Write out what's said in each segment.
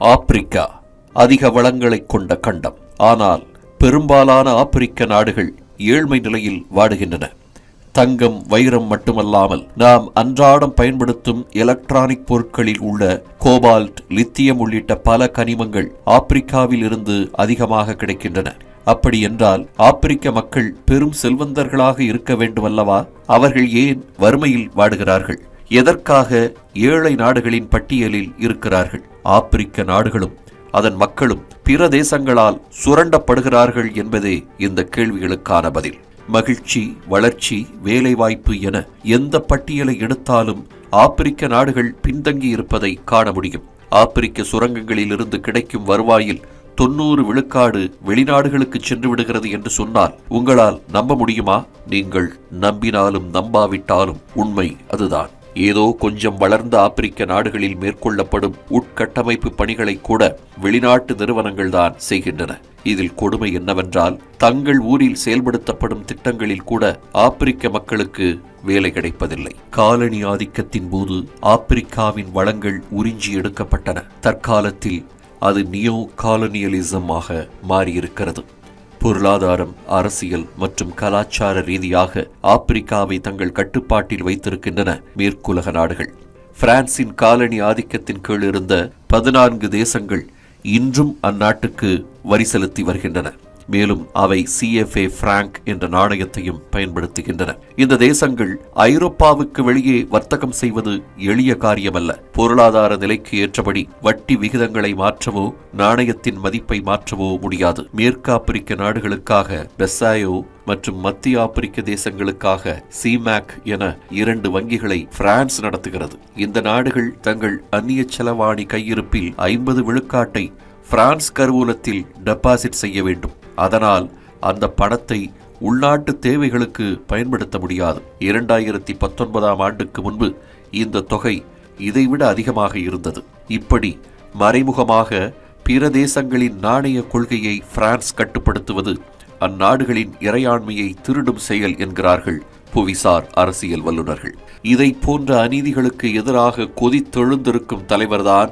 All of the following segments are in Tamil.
ஆப்பிரிக்கா அதிக வளங்களைக் கொண்ட கண்டம். ஆனால் பெரும்பாலான ஆப்பிரிக்க நாடுகள் ஏழ்மை நிலையில் வாடுகின்றன. தங்கம் வைரம் மட்டுமல்லாமல் நாம் அன்றாடம் பயன்படுத்தும் எலக்ட்ரானிக் பொருட்களில் உள்ள கோபால்ட் லித்தியம் உள்ளிட்ட பல கனிமங்கள் ஆப்பிரிக்காவில் இருந்து அதிகமாக கிடைக்கின்றன. அப்படி என்றால் ஆப்பிரிக்க மக்கள் பெரும் செல்வந்தர்களாக இருக்க வேண்டுமல்லவா? அவர்கள் ஏன் வறுமையில் வாடுகிறார்கள்? எதற்காக ஏழை நாடுகளின் பட்டியலில் இருக்கிறார்கள்? ஆப்பிரிக்க நாடுகளும் அதன் மக்களும் பிற தேசங்களால் சுரண்டப்படுகிறார்கள் என்பதே இந்த கேள்விகளுக்கான பதில். மகிழ்ச்சி வளர்ச்சி வேலைவாய்ப்பு என எந்த பட்டியலை எடுத்தாலும் ஆப்பிரிக்க நாடுகள் பின்தங்கி இருப்பதை காண முடியும். ஆப்பிரிக்க சுரங்கங்களிலிருந்து கிடைக்கும் வருவாயில் தொன்னூறு விழுக்காடு வெளிநாடுகளுக்கு சென்று விடுகிறது என்று சொன்னால் உங்களால் நம்ப முடியுமா? நீங்கள் நம்பினாலும் நம்பாவிட்டாலும் உண்மை அதுதான். ஏதோ கொஞ்சம் வளர்ந்த ஆப்பிரிக்க நாடுகளில் மேற்கொள்ளப்படும் உட்கட்டமைப்பு பணிகளை கூட வெளிநாட்டு நிறுவனங்கள் தான் செய்கின்றன. இதில் கொடுமை என்னவென்றால் தங்கள் ஊரில் செயல்படுத்தப்படும் திட்டங்களில் கூட ஆப்பிரிக்க மக்களுக்கு வேலை கிடைப்பதில்லை. காலனி ஆதிக்கத்தின் போது ஆப்பிரிக்காவின் வளங்கள் உறிஞ்சி எடுக்கப்பட்டன. தற்காலத்தில் அது நியோ காலனியலிசமாக மாறியிருக்கிறது. பொருளாதாரம் அரசியல் மற்றும் கலாச்சார ரீதியாக ஆப்பிரிக்காவை தங்கள் கட்டுப்பாட்டில் வைத்திருக்கின்றன மேற்குலக நாடுகள். பிரான்சின் காலனி ஆதிக்கத்தின் கீழ் இருந்த பதினான்கு தேசங்கள் இன்றும் அந்நாட்டுக்கு வரி செலுத்தி வருகின்றன. மேலும் அவை சிஎஃப்ஏ பிராங்க் என்ற நாணயத்தையும் பயன்படுத்துகின்றன. இந்த தேசங்கள் ஐரோப்பாவுக்கு வெளியே வர்த்தகம் செய்வது எளிய காரியமல்ல. பொருளாதார நிலைக்கு ஏற்றபடி வட்டி விகிதங்களை மாற்றவோ நாணயத்தின் மதிப்பை மாற்றவோ முடியாது. மேற்கு ஆப்பிரிக்க நாடுகளுக்காக பெசாயோ மற்றும் மத்திய ஆப்பிரிக்க தேசங்களுக்காக சிமேக் என இரண்டு வங்கிகளை பிரான்ஸ் நடத்துகிறது. இந்த நாடுகள் தங்கள் அந்நிய செலவாணி கையிருப்பில் ஐம்பது விழுக்காட்டை பிரான்ஸ் கருவூலத்தில் டெபாசிட் செய்ய வேண்டும். அதனால் அந்த பணத்தை உள்நாட்டு தேவைகளுக்கு பயன்படுத்த முடியாது. இரண்டாயிரத்தி பத்தொன்பதாம் ஆண்டுக்கு முன்பு இந்த தொகை இதைவிட அதிகமாக இருந்தது. இப்படி மறைமுகமாக பிற தேசங்களின் நாணய கொள்கையை பிரான்ஸ் கட்டுப்படுத்துவது அந்நாடுகளின் இறையாண்மையை திருடும் செயல் என்கிறார்கள் புவிசார் அரசியல் வல்லுநர்கள். இதை போன்ற அநீதிகளுக்கு எதிராக கொதித்தெழுந்திருக்கும் தலைவர்தான்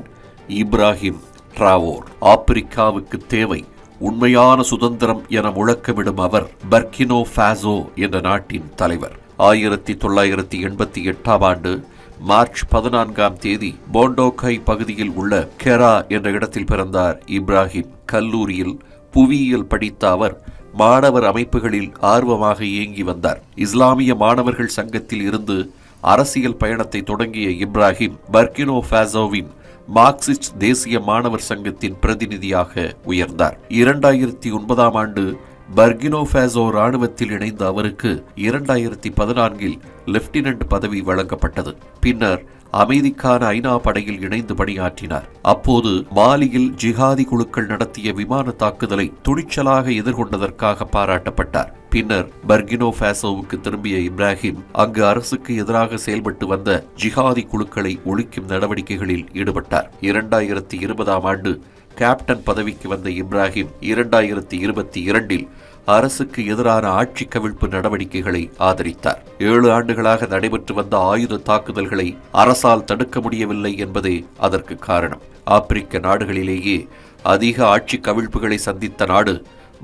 இப்ராஹிம் டிராவோர். ஆப்பிரிக்காவுக்கு தேவை உண்மையான சுதந்திரம் என முழக்கமிடும் அவர் பர்கினோ ஃபாசோ என்ற நாட்டின் தலைவர். ஆயிரத்தி தொள்ளாயிரத்தி எண்பத்தி எட்டாம் ஆண்டு மார்ச் பதினான்காம் தேதி போண்டோகை பகுதியில் உள்ள கெரா என்ற இடத்தில் பிறந்தார் இப்ராஹிம். கல்லூரியில் புவியியல் படித்த அவர் மாணவர் அமைப்புகளில் ஆர்வமாக இயங்கி வந்தார். இஸ்லாமிய மாணவர்கள் சங்கத்தில் இருந்து அரசியல் பயணத்தை தொடங்கிய இப்ராஹிம் பர்கினோ ஃபாசோவின் மார்க்சிஸ்ட் தேசிய மாணவர் சங்கத்தின் பிரதிநிதியாக உயர்ந்தார். இரண்டாயிரத்தி ஒன்பதாம் ஆண்டு பர்கினோ ஃபேசோ ராணுவத்தில் இணைந்த அவருக்கு இரண்டாயிரத்தி பதினான்கில் லெப்டினன்ட் பதவி வழங்கப்பட்டது. பின்னர் அமைதிக்கான ஐநா படையில் இணைந்து பணியாற்றினார். அப்போது மாலியில் ஜிஹாதி குழுக்கள் நடத்திய விமான தாக்குதலை துணிச்சலாக எதிர்கொண்டதற்காக பாராட்டப்பட்டார். பின்னர் பர்கினோ ஃபேசோவுக்கு திரும்பிய இப்ராஹிம் அங்கு அரசுக்கு எதிராக செயல்பட்டு வந்த ஜிஹாதி குழுக்களை ஒழிக்கும் நடவடிக்கைகளில் ஈடுபட்டார். இரண்டாயிரத்தி இருபதாம் ஆண்டு கேப்டன் பதவிக்கு வந்த இப்ராஹிம் இரண்டாயிரத்தி இருபத்தி இரண்டில் அரசுக்கு எதிரான ஆட்சி கவிழ்ப்பு நடவடிக்கைகளை ஆதரித்தார். ஏழு ஆண்டுகளாக நடைபெற்று வந்த ஆயுத தாக்குதல்களை அரசால் தடுக்க முடியவில்லை என்பதே அதற்கு காரணம். ஆப்பிரிக்க நாடுகளிலேயே அதிக ஆட்சி கவிழ்ப்புகளை சந்தித்த நாடு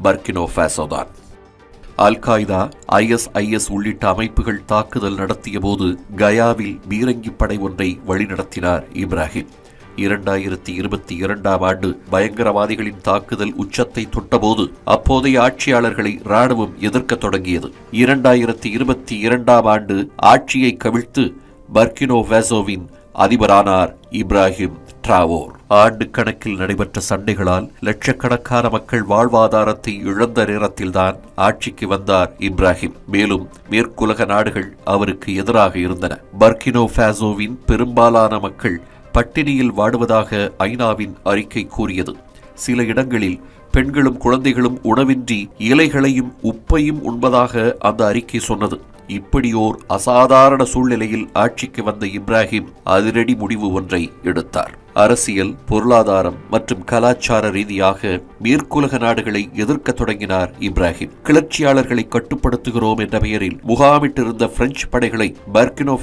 பர்கினோ ஃபேசோதான் அல் ஐஎஸ்ஐஎஸ் உள்ளிட்ட அமைப்புகள் தாக்குதல் நடத்திய போது கயாவில் பீரங்கி படை ஒன்றை வழிநடத்தினார் இப்ராஹிம். இரண்டாயிரத்தி இருபத்தி இரண்டாம் ஆண்டு பயங்கரவாதிகளின் தாக்குதல் உச்சத்தை தொட்டபோது அப்போதைய ஆட்சியாளர்களை ராணுவம் எதிர்க்கத் தொடங்கியது. இரண்டாயிரத்தி இருபத்தி இரண்டாம் ஆண்டு ஆட்சியை கவிழ்த்து பர்கினோ வேசோவின் அதிபரானார் இப்ராஹிம் டிராவோர். ஆண்டு கணக்கில் நடைபெற்ற சண்டைகளால் லட்சக்கணக்கான மக்கள் வாழ்வாதாரத்தை இழந்த நேரத்தில்தான் ஆட்சிக்கு வந்தார் இப்ராஹிம். மேலும் மேற்குலக நாடுகள் அவருக்கு எதிராக இருந்தன. பர்கினோ ஃபேசோவின் பெரும்பாலான மக்கள் பட்டினியில் வாடுவதாக ஐநாவின் அறிக்கை கூறியது. சில இடங்களில் பெண்களும் குழந்தைகளும் உணவின்றி இலைகளையும் உப்பையும் உண்பதாக அந்த அறிக்கை சொன்னது. இப்படியோர் அசாதாரண சூழ்நிலையில் ஆட்சிக்கு வந்த இப்ராஹிம் அதிரடி முடிவு ஒன்றை எடுத்தார். அரசியல் பொருளாதாரம் மற்றும் கலாச்சார ரீதியாக மேற்குலக நாடுகளை எதிர்க்க தொடங்கினார் இப்ராஹிம். கிளர்ச்சியாளர்களை கட்டுப்படுத்துகிறோம் என்ற பெயரில் முகாமிட்டிருந்த பிரெஞ்சு படைகளை பர்கினோ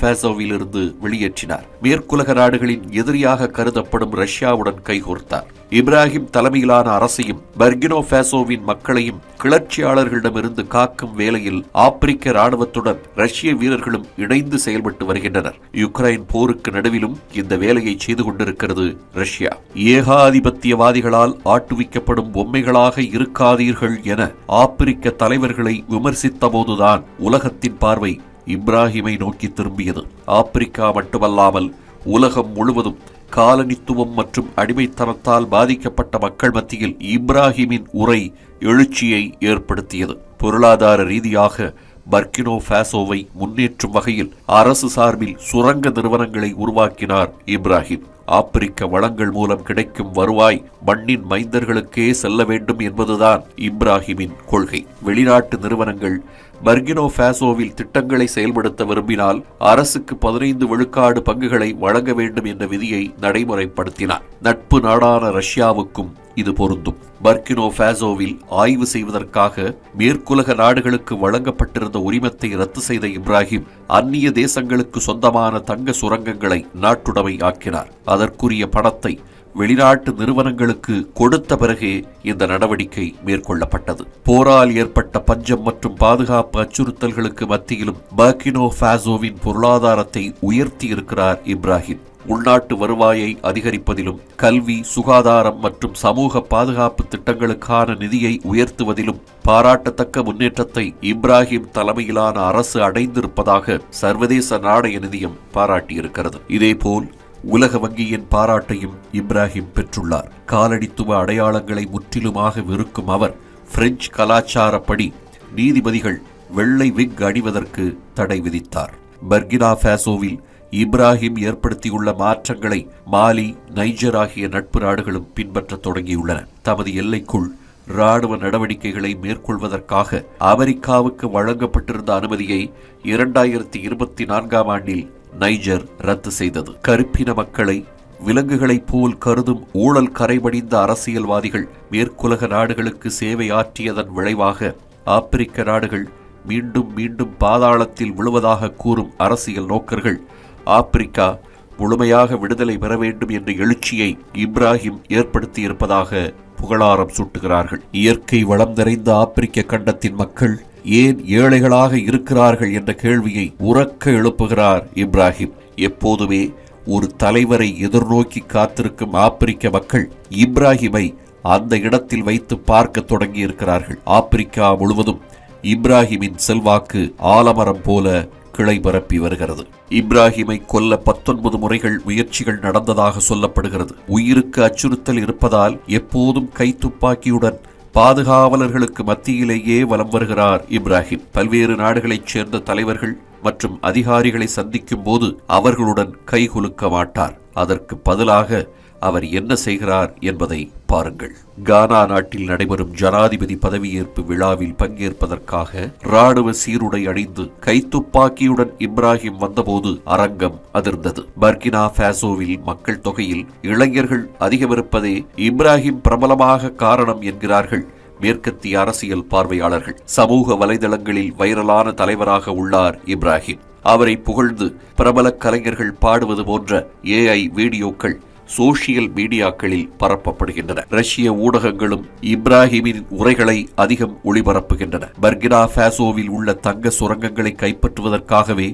இருந்து வெளியேற்றினார். மேற்குலக நாடுகளின் எதிரியாக கருதப்படும் ரஷ்யாவுடன் கைகோர்த்தார். இப்ராஹிம் தலைமையிலான அரசையும் பர்கினோ ஃபேசோவின் மக்களையும் கிளர்ச்சியாளர்களிடமிருந்து காக்கும் வேளையில் ஆப்பிரிக்க ராணுவத்துடன் ரஷ்ய வீரர்களும் இணைந்து செயல்பட்டு வருகின்றனர். யுக்ரைன் போருக்கு நடுவிலும் இந்த வேலையை செய்து கொண்டிருக்கிறது ரஷ்யா. ஏகாதிபத்தியவாதிகளால் ஆட்டுவிக்கப்படும் பொம்மைகளாக இருக்காதீர்கள் என ஆப்பிரிக்க தலைவர்களை விமர்சித்த போதுதான் உலகத்தின் பார்வை இப்ராஹிமை நோக்கி திரும்பியது. ஆப்பிரிக்கா மட்டுமல்லாமல் உலகம் முழுவதும் காலனித்துவம் மற்றும் அடிமைத்தனத்தால் பாதிக்கப்பட்ட மக்கள் மத்தியில் இப்ராஹிமின் உரை எழுச்சியை ஏற்படுத்தியது. பொருளாதார ரீதியாக பர்கினோ பாசோவை முன்னேற்றும் வகையில் அரசு சார்பில் சுரங்க நிறுவனங்களை உருவாக்கினார் இப்ராஹிம். ஆப்பிரிக்க வளங்கள் மூலம் கிடைக்கும் வருவாய் மண்ணின் மைந்தர்களுக்கே செல்ல வேண்டும் என்பதுதான் இப்ராஹிமின் கொள்கை. வெளிநாட்டு நிறுவனங்கள் பர்கினோ ஃபேசோவில் திட்டங்களை செயல்படுத்த விரும்பினால் அரசுக்கு பதினைந்து விழுக்காடு பங்குகளை வழங்க வேண்டும் என்ற விதியை நடைமுறைப்படுத்தினார். நட்பு நாடான ரஷ்யாவுக்கும் இது பொருந்தும். பர்கினோ ஃபேசோவில் ஆய்வு செய்வதற்காக மேற்குலக நாடுகளுக்கு வழங்கப்பட்டிருந்த உரிமத்தை ரத்து செய்த இப்ராஹிம் அந்நிய தேசங்களுக்கு சொந்தமான தங்க சுரங்கங்களை நாட்டுடைமை ஆக்கினார். அதற்குரிய பணத்தை வெளிநாட்டு நிறுவனங்களுக்கு கொடுத்த பிறகே இந்த நடவடிக்கை மேற்கொள்ளப்பட்டது. போரால் ஏற்பட்ட பஞ்சம் மற்றும் பாதுகாப்பு அச்சுறுத்தல்களுக்கு மத்தியிலும் பர்கினோ ஃபாசோவின் பொருளாதாரத்தை உயர்த்தி இருக்கிறார் இப்ராஹிம். உள்நாட்டு வருவாயை அதிகரிப்பதிலும் கல்வி சுகாதாரம் மற்றும் சமூக பாதுகாப்பு திட்டங்களுக்கான நிதியை உயர்த்துவதிலும் பாராட்டத்தக்க முன்னேற்றத்தை இப்ராஹிம் தலைமையிலான அரசு அடைந்திருப்பதாக சர்வதேச நாணய நிதியம் பாராட்டியிருக்கிறது. இதேபோல் உலக வங்கியின் பாராட்டையும் இப்ராஹிம் பெற்றுள்ளார். காலனித்துவ அடையாளங்களை முற்றிலுமாக வெறுக்கும் அவர் பிரெஞ்சு கலாச்சாரப்படி நீதிபதிகள் வெள்ளை விக் அணிவதற்கு தடை விதித்தார். பர்கினா ஃபேசோவில் இப்ராஹிம் ஏற்படுத்தியுள்ள மாற்றங்களை மாலி நைஜர் ஆகிய நட்பு நாடுகளும் பின்பற்றத் தொடங்கியுள்ளன. தமது எல்லைக்குள் இராணுவ நடவடிக்கைகளை மேற்கொள்வதற்காக அமெரிக்காவுக்கு வழங்கப்பட்டிருந்த அனுமதியை இரண்டாயிரத்தி இருபத்தி நான்காம் ஆண்டில் நைஜர் ரத்து செய்தது. கருப்பின மக்களை விலங்குகளைப் போல் கருதும் ஊழல் கரைபடிந்த அரசியல்வாதிகள் மேற்குலக நாடுகளுக்கு சேவை ஆற்றியதன் விளைவாக ஆப்பிரிக்க நாடுகள் மீண்டும் மீண்டும் பாதாளத்தில் விழுவதாக கூறும் அரசியல் நோக்கர்கள் ஆப்பிரிக்கா முழுமையாக விடுதலை பெற வேண்டும் என்ற எழுச்சியை இப்ராஹிம் ஏற்படுத்தியிருப்பதாக புகழாரம் சூட்டுகிறார்கள். இயற்கை வளம் நிறைந்த ஆப்பிரிக்க கண்டத்தின் மக்கள் ஏன் ஏழைகளாக இருக்கிறார்கள் என்ற கேள்வியை உறக்க எழுப்புகிறார் இப்ராஹிம். எப்போதுமே ஒரு தலைவரை எதிர்நோக்கி காத்திருக்கும் ஆப்பிரிக்க மக்கள் இப்ராஹிமை அந்த இடத்தில் வைத்து பார்க்க தொடங்கி இருக்கிறார்கள் ஆப்பிரிக்கா முழுவதும் இப்ராஹிமின் செல்வாக்கு ஆலமரம் போல கிளை பரப்பி வருகிறது. இப்ராஹிமை கொல்ல பத்தொன்பது முறைகள் முயற்சிகள் நடந்ததாக சொல்லப்படுகிறது. உயிருக்கு அச்சுறுத்தல் இருப்பதால் எப்போதும் கைத்துப்பாக்கியுடன் பாதுகாவலர்களுக்கு மத்தியிலேயே வலம் வருகிறார் இப்ராஹிம். பல்வேறு நாடுகளைச் சேர்ந்த தலைவர்கள் மற்றும் அதிகாரிகளை சந்திக்கும் போது அவர்களுடன் கைகுலுக்க மாட்டார். அதற்கு பதிலாக அவர் என்ன செய்கிறார் என்பதை பாருங்கள். கானா நாட்டில் நடைபெறும் ஜனாதிபதி பதவியேற்பு விழாவில் பங்கேற்பதற்காக ராணுவ சீருடை அணிந்து கைத்துப்பாக்கியுடன் இப்ராஹிம் வந்தபோது அரங்கம் அதிர்ந்தது. பர்கினா பாசோவில் மக்கள் தொகையில் இளைஞர்கள் அதிகமிருப்பதே இப்ராஹிம் பிரபலமாக காரணம் என்கிறார்கள் மேற்கத்திய அரசியல் பார்வையாளர்கள். சமூக வலைதளங்களில் வைரலான தலைவராக உள்ளார் இப்ராஹிம். அவரை புகழ்ந்து பிரபல கலைஞர்கள் பாடுவது போன்ற ஏஐ வீடியோக்கள் சோசியல் மீடியாக்களில் பரப்பப்படுகின்றன. ரஷ்ய ஊடகங்களும் இப்ராஹிமின் உரைகளை அதிகம் ஒளிபரப்புகின்றன. பர்கினா ஃபேசோவில் உள்ள தங்க சுரங்கங்களை கைப்பற்றுவதற்காகவே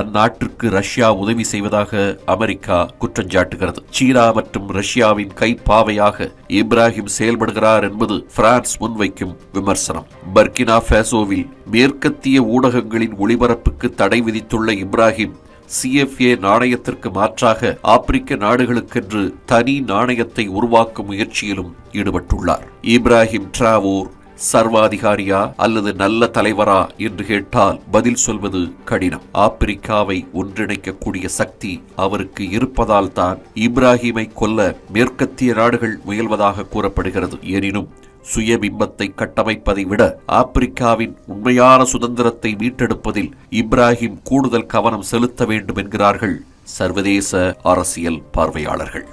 அந்நாட்டிற்கு ரஷ்யா உதவி செய்வதாக அமெரிக்கா குற்றஞ்சாட்டுகிறது சீனா மற்றும் ரஷ்யாவின் கைப்பாவையாக இப்ராஹிம் செயல்படுகிறார் என்பது பிரான்ஸ் முன்வைக்கும் விமர்சனம். பர்கினா ஃபேசோவில் மேற்கத்திய ஊடகங்களின் ஒளிபரப்புக்கு தடை விதித்துள்ள இப்ராஹிம் சிஎஃப்ஏ நாணயத்திற்கு மாற்றாக ஆப்பிரிக்க நாடுகளுக்கென்று தனி நாணயத்தை உருவாக்கும் முயற்சியிலும் ஈடுபட்டுள்ளார். இப்ராஹிம் டிராவோர் சர்வாதிகாரியா அல்லது நல்ல தலைவரா என்று கேட்டால் பதில் சொல்வது கடினம். ஆப்பிரிக்காவை ஒன்றிணைக்கக்கூடிய சக்தி அவருக்கு இருப்பதால் தான் இப்ராஹிமை கொல்ல மேற்கத்திய நாடுகள் முயல்வதாக கூறப்படுகிறது. எனினும் சுயபிம்பத்தை கட்டமைப்பதை விட ஆப்பிரிக்காவின் உண்மையான சுதந்திரத்தை மீட்டெடுப்பதில் இப்ராஹிம் கூடுதல் கவனம் செலுத்த வேண்டும் என்கிறார்கள் சர்வதேச அரசியல் பார்வையாளர்கள்.